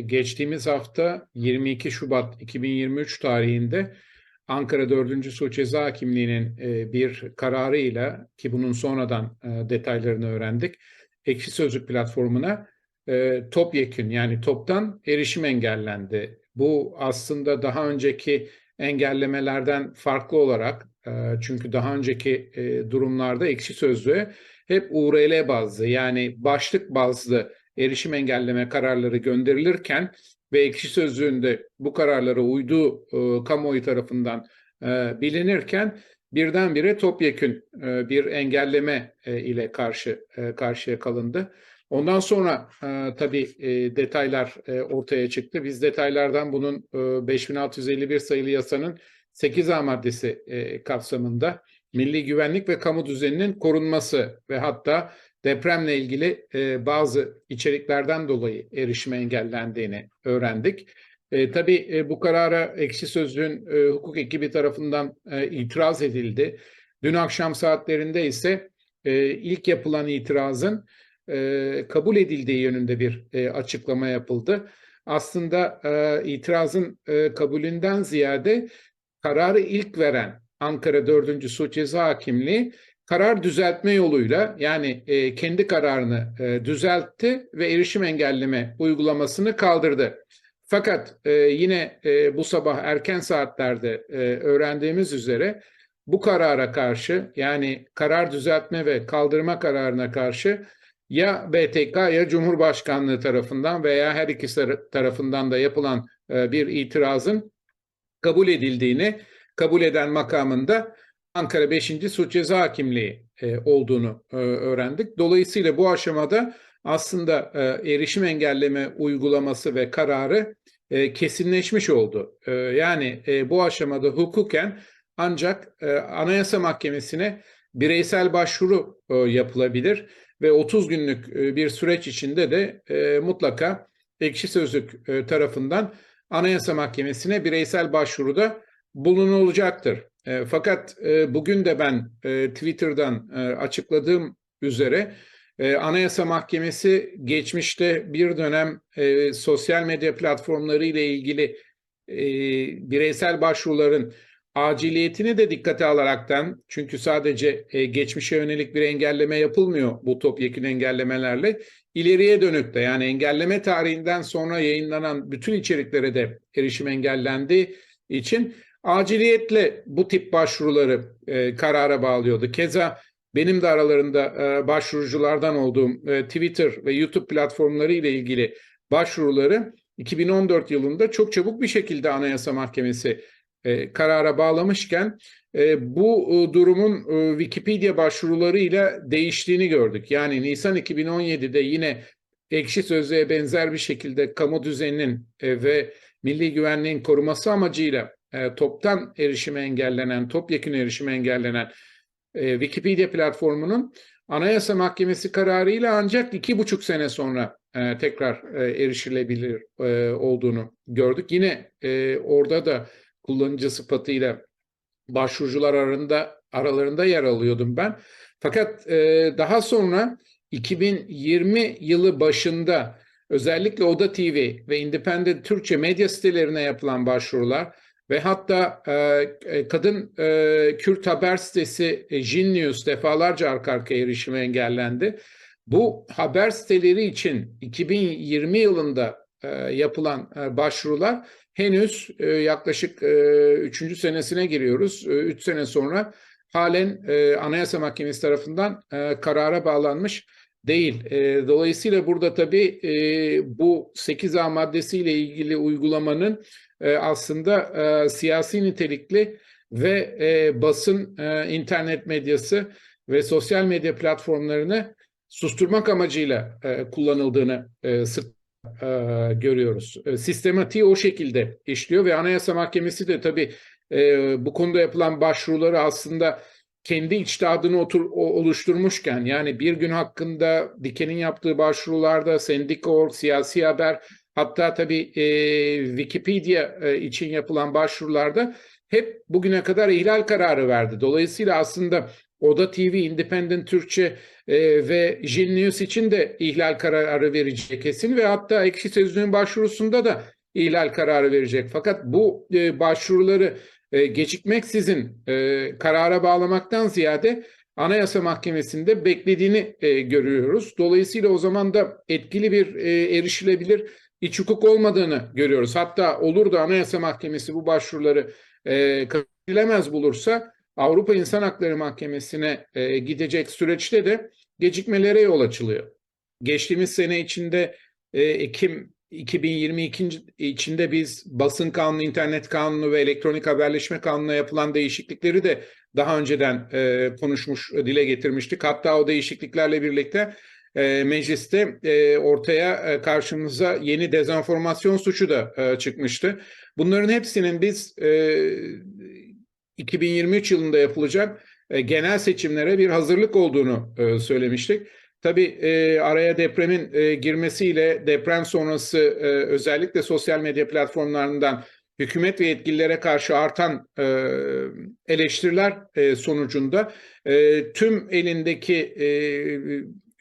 Geçtiğimiz hafta 22 Şubat 2023 tarihinde Ankara 4. Suç Ceza Hakimliği'nin e, bir kararıyla ki bunun sonradan e, detaylarını öğrendik. Ekşi Sözlük platformuna e, topyekün yani toptan erişim engellendi. Bu aslında daha önceki engellemelerden farklı olarak çünkü daha önceki durumlarda Ekşi Sözlüğe hep URL bazlı yani başlık bazlı erişim engelleme kararları gönderilirken ve ekşi sözlüğünde bu kararlara uyduğu e, kamuoyu tarafından e, bilinirken birdenbire topyekün e, bir engelleme e, ile karşı e, karşıya kalındı. Ondan sonra e, tabii e, detaylar e, ortaya çıktı. Biz detaylardan bunun e, 5651 sayılı yasanın 8A maddesi e, kapsamında milli güvenlik ve kamu düzeninin korunması ve hatta depremle ilgili e, bazı içeriklerden dolayı erişime engellendiğini öğrendik. E, tabii e, bu karara Ekşi Sözlüğün e, hukuk ekibi tarafından e, itiraz edildi. Dün akşam saatlerinde ise e, ilk yapılan itirazın e, kabul edildiği yönünde bir e, açıklama yapıldı. Aslında e, itirazın e, kabulünden ziyade kararı ilk veren Ankara 4. Suç Ceza Hakimliği karar düzeltme yoluyla yani e, kendi kararını e, düzeltti ve erişim engelleme uygulamasını kaldırdı. Fakat e, yine e, bu sabah erken saatlerde e, öğrendiğimiz üzere bu karara karşı yani karar düzeltme ve kaldırma kararına karşı ya BTK ya Cumhurbaşkanlığı tarafından veya her ikisi tarafından da yapılan e, bir itirazın kabul edildiğini kabul eden makamında Ankara 5. Suç Ceza Hakimliği e, olduğunu e, öğrendik. Dolayısıyla bu aşamada aslında e, erişim engelleme uygulaması ve kararı e, kesinleşmiş oldu. E, yani e, bu aşamada hukuken ancak e, Anayasa Mahkemesi'ne bireysel başvuru e, yapılabilir ve 30 günlük e, bir süreç içinde de e, mutlaka Ekşi Sözlük e, tarafından Anayasa Mahkemesi'ne bireysel başvuruda bulunulacaktır. E, fakat e, bugün de ben e, Twitter'dan açıkladığım üzere Anayasa Mahkemesi geçmişte bir dönem sosyal medya platformları ile ilgili bireysel başvuruların aciliyetini de dikkate alaraktan çünkü sadece geçmişe yönelik bir engelleme yapılmıyor bu topyekun engellemelerle ileriye dönük de yani engelleme tarihinden sonra yayınlanan bütün içeriklere de erişim engellendiği için aciliyetle bu tip başvuruları e, karara bağlıyordu. Keza benim de aralarında e, başvuruculardan olduğum e, Twitter ve YouTube platformları ile ilgili başvuruları 2014 yılında çok çabuk bir şekilde Anayasa Mahkemesi e, karara bağlamışken e, bu e, durumun e, Wikipedia başvurularıyla değiştiğini gördük. Yani Nisan 2017'de yine ekşi sözlüğe benzer bir şekilde kamu düzeninin e, ve milli güvenliğin koruması amacıyla e, toptan erişime engellenen, topyekun erişime engellenen e, Wikipedia platformunun Anayasa Mahkemesi kararıyla ancak iki buçuk sene sonra e, tekrar e, erişilebilir e, olduğunu gördük. Yine e, orada da kullanıcı sıfatıyla başvurucular arasında aralarında yer alıyordum ben. Fakat e, daha sonra 2020 yılı başında özellikle Oda TV ve Independent Türkçe medya sitelerine yapılan başvurular ve hatta e, kadın e, Kürt haber sitesi e, Jin News defalarca arka arkaya erişime engellendi. Bu haber siteleri için 2020 yılında e, yapılan e, başvurular henüz e, yaklaşık 3. E, senesine giriyoruz. 3 e, sene sonra halen e, Anayasa Mahkemesi tarafından e, karara bağlanmış değil. E, dolayısıyla burada tabii e, bu 8A maddesiyle ilgili uygulamanın e, aslında e, siyasi nitelikli ve e, basın, e, internet medyası ve sosyal medya platformlarını susturmak amacıyla e, kullanıldığını e, sık e, görüyoruz. E, sistematiği o şekilde işliyor ve Anayasa Mahkemesi de tabii e, bu konuda yapılan başvuruları aslında kendi içtihadını otur, oluşturmuşken yani bir gün hakkında Diken'in yaptığı başvurularda Sendika.org, Siyasi Haber hatta tabii e, Wikipedia e, için yapılan başvurularda hep bugüne kadar ihlal kararı verdi. Dolayısıyla aslında Oda TV, Independent Türkçe e, ve Jin News için de ihlal kararı verecek kesin ve hatta Ekşi Sözlüğün başvurusunda da ihlal kararı verecek. Fakat bu e, başvuruları e, gecikmeksizin e, karara bağlamaktan ziyade Anayasa Mahkemesi'nde beklediğini e, görüyoruz. Dolayısıyla o zaman da etkili bir e, erişilebilir iç hukuk olmadığını görüyoruz. Hatta olur da Anayasa Mahkemesi bu başvuruları e, kabul bulursa Avrupa İnsan Hakları Mahkemesi'ne e, gidecek süreçte de gecikmelere yol açılıyor. Geçtiğimiz sene içinde e, Ekim 2022 içinde biz basın kanunu, internet kanunu ve elektronik haberleşme kanununa yapılan değişiklikleri de daha önceden e, konuşmuş, dile getirmiştik. Hatta o değişikliklerle birlikte e, mecliste e, ortaya e, karşımıza yeni dezenformasyon suçu da e, çıkmıştı. Bunların hepsinin biz e, 2023 yılında yapılacak e, genel seçimlere bir hazırlık olduğunu e, söylemiştik. Tabii e, araya depremin e, girmesiyle deprem sonrası e, özellikle sosyal medya platformlarından hükümet ve yetkililere karşı artan e, eleştiriler e, sonucunda e, tüm elindeki e,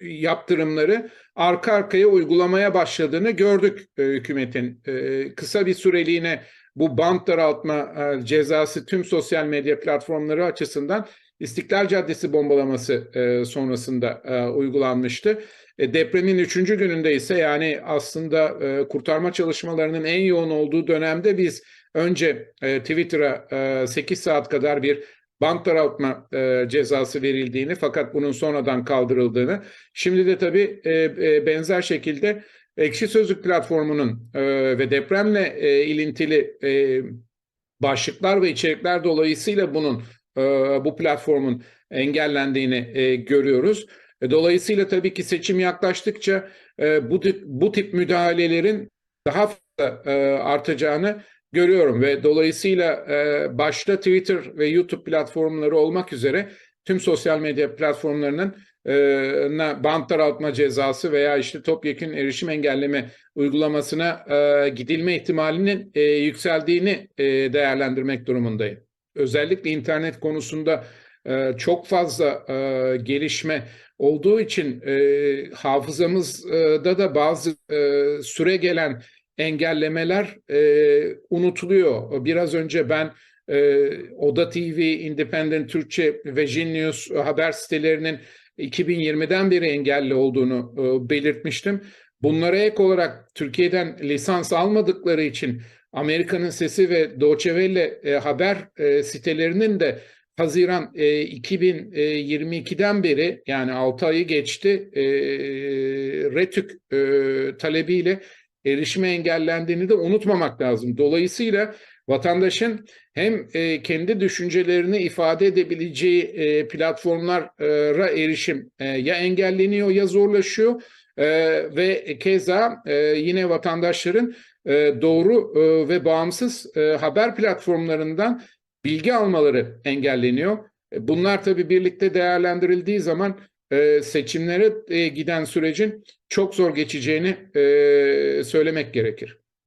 yaptırımları arka arkaya uygulamaya başladığını gördük e, hükümetin. E, kısa bir süreliğine bu bant daraltma e, cezası tüm sosyal medya platformları açısından İstiklal Caddesi bombalaması e, sonrasında e, uygulanmıştı. E, depremin üçüncü gününde ise yani aslında e, kurtarma çalışmalarının en yoğun olduğu dönemde biz önce e, Twitter'a e, 8 saat kadar bir bant daraltma e, cezası verildiğini fakat bunun sonradan kaldırıldığını şimdi de tabii e, e, benzer şekilde Ekşi Sözlük platformunun e, ve depremle e, ilintili e, başlıklar ve içerikler dolayısıyla bunun bu platformun engellendiğini e, görüyoruz. E, dolayısıyla tabii ki seçim yaklaştıkça e, bu tip, bu tip müdahalelerin daha fazla e, artacağını görüyorum ve dolayısıyla e, başta Twitter ve YouTube platformları olmak üzere tüm sosyal medya platformlarının e, bant daraltma cezası veya işte topyekun erişim engelleme uygulamasına e, gidilme ihtimalinin e, yükseldiğini e, değerlendirmek durumundayım. Özellikle internet konusunda e, çok fazla e, gelişme olduğu için e, hafızamızda da bazı e, süre gelen engellemeler e, unutuluyor. Biraz önce ben e, Oda TV, Independent Türkçe ve Jin News haber sitelerinin 2020'den beri engelli olduğunu e, belirtmiştim. Bunlara ek olarak Türkiye'den lisans almadıkları için Amerika'nın Sesi ve Deutsche Welle e, haber e, sitelerinin de Haziran e, 2022'den beri yani 6 ayı geçti e, RETÜK e, talebiyle erişime engellendiğini de unutmamak lazım. Dolayısıyla vatandaşın hem e, kendi düşüncelerini ifade edebileceği e, platformlara erişim e, ya engelleniyor ya zorlaşıyor e, ve keza e, yine vatandaşların e, doğru e, ve bağımsız e, haber platformlarından bilgi almaları engelleniyor. E, bunlar tabii birlikte değerlendirildiği zaman e, seçimlere e, giden sürecin çok zor geçeceğini e, söylemek gerekir.